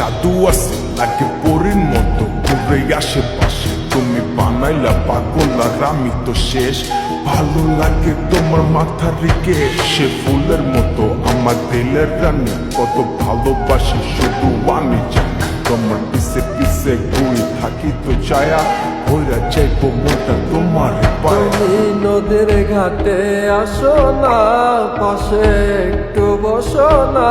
জাদু আছে, লাগে পরির মতো ঘুরে আশেপাশে তুমি বানাইলা পাগল আর আমি তো শেষ। ভালো লাগে তোমার মাথা রেখে, সে ফুলের মতো আমার দিলের রানী। কত ভালোবাসি শুধু আমি জানি, তোমার পিছে পিছে ঘুরে থাকি তো চায়া হইরা যাইব মোটা তোমার নদীর ঘাটে আসো না, পাশে একটু বসো না।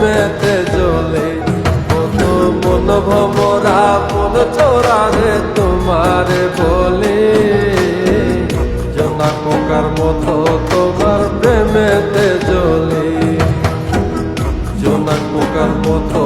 প্রেমেতে জ্বলে, কত মন ভমরা, মন চোরারে তোমার বলে। জনা পোকার মতো তোমার প্রেমেতে জলে জনা পোকার মতো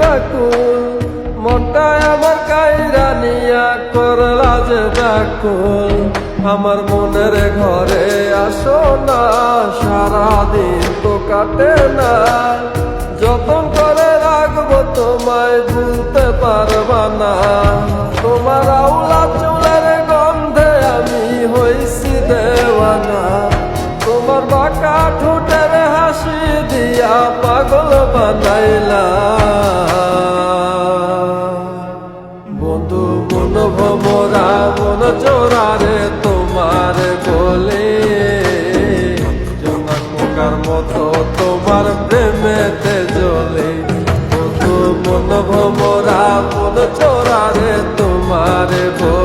হই বাকুল মনটায় আমার কাইরা নিয়া করলা যে আমার মনের ঘরে আসো না, সারাদিন তো কাটে না। যতন করে রাখব তোমায় ভুলতে পারবা না। তোমার আউলা চুলের গন্ধে আমি হইছি দেওয়ানা। তোমার বাঁকা ঠোঁটের হাসি দিয়া পাগল বানাইলা তোমার